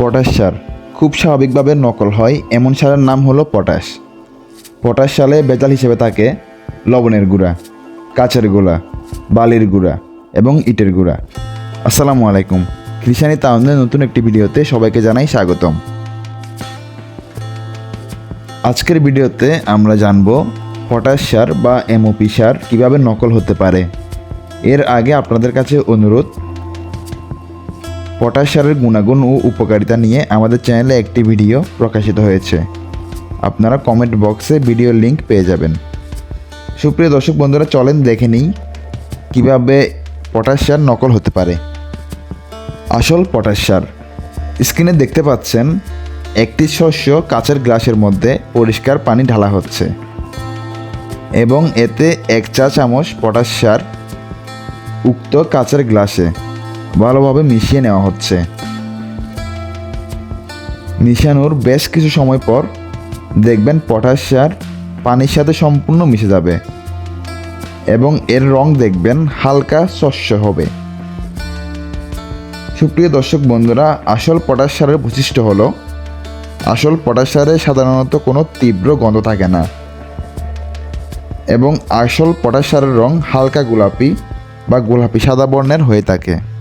Potash সার। খুব স্বাভাবিকভাবে নকল হয়, এমন সারের নাম হলো পটাশ। পটাশ সালে বেতাল হিসেবে থাকে লবণের গুঁড়া, কাচের গুঁড়া, বালির গুঁড়া এবং ইটের গুঁড়া। আসসালামু আলাইকুম। কৃষানি তাউনের নতুন একটি ভিডিওতে সবাইকে জানাই স্বাগতম। আজকের ভিডিওতে আমরা জানব পটাশ সার বা এমওপি সার কীভাবে নকল হতে পারে। এর আগে আপনাদের কাছে অনুরোধ পটাশ সারের গুণাগুণ ও উপকারিতা নিয়ে আমাদের চ্যানেলে একটি ভিডিও প্রকাশিত হয়েছে। আপনারা কমেন্ট বক্সে ভিডিও লিংক পেয়ে যাবেন। সুপ্রিয় দর্শক বন্ধুরা, চলেন দেখে নিই কীভাবে পটাশ সার নকল হতে পারে। আসল পটাশ সার স্ক্রিনে দেখতে পাচ্ছেন, একটি শস্য কাচের গ্লাসের মধ্যে পরিষ্কার পানি ঢালা হচ্ছে এবং এতে এক চা চামচ পটাশ সার উক্ত কাচের গ্লাসে ভালোভাবে মিশিয়ে নেওয়া হচ্ছে। মিশানোর বেশ কিছু সময় পর দেখবেন পটাশ সার পানির সাথে সম্পূর্ণ মিশে যাবে এবং এর রং দেখবেন হালকা শস্য হবে। সুপ্রিয় দর্শক বন্ধুরা, আসল পটাশ সারের বৈশিষ্ট্য হলো, আসল পটাশ সারে সাধারণত কোনো তীব্র গন্ধ থাকে না এবং আসল পটাশ সারের রং হালকা গোলাপি বা গোলাপি সাদা বর্ণের হয়ে থাকে।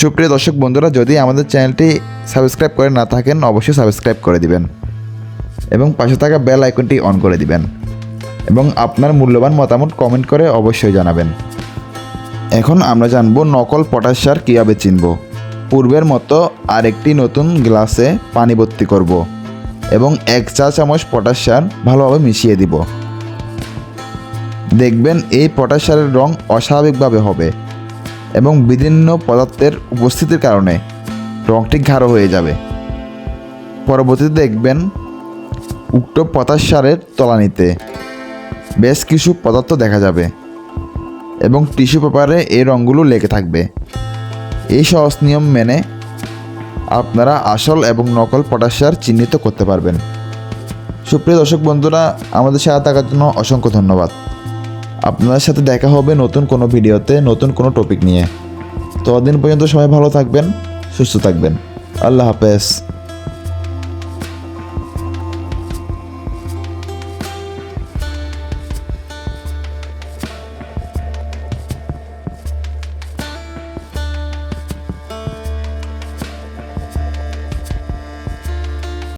সুপ্রিয় দর্শক বন্ধুরা, যদি আমাদের চ্যানেলটি সাবস্ক্রাইব করে না থাকেন, অবশ্যই সাবস্ক্রাইব করে দিবেন এবং পাশে থাকা বেল আইকনটি অন করে দিবেন এবং আপনার মূল্যবান মতামত কমেন্ট করে অবশ্যই জানাবেন। এখন আমরা জানব নকল পটাশ সার কীভাবে চিনব। পূর্বের মতো আরেকটি নতুন গ্লাসে পানি ভর্তি করব এবং এক চা চামচ পটাশ সার ভালোভাবে মিশিয়ে দিব। দেখবেন এই পটাশ সারের রং অস্বাভাবিকভাবে হবে। এবং বিভিন্ন পদার্থের উপস্থিতির কারণে রংটি গাঢ় হয়ে যাবে। পরবর্তীতে দেখবেন উক্ত পটাশ সারের তলানিতে বেশ কিছু পদার্থ দেখা যাবে এবং টিস্যু পেপারে এই রঙগুলো লেগে থাকবে। এই সহজ নিয়ম মেনে আপনারা আসল এবং নকল পটাশ সার চিহ্নিত করতে পারবেন। সুপ্রিয় দর্শক বন্ধুরা, আমাদের সাথে থাকার জন্য অসংখ্য ধন্যবাদ। আপনাদের সাথে দেখা হবে নতুন কোনো ভিডিওতে, নতুন কোনো টপিক নিয়ে। ততদিন পর্যন্ত সবাই ভালো থাকবেন, সুস্থ থাকবেন। আল্লাহ হাফেজ।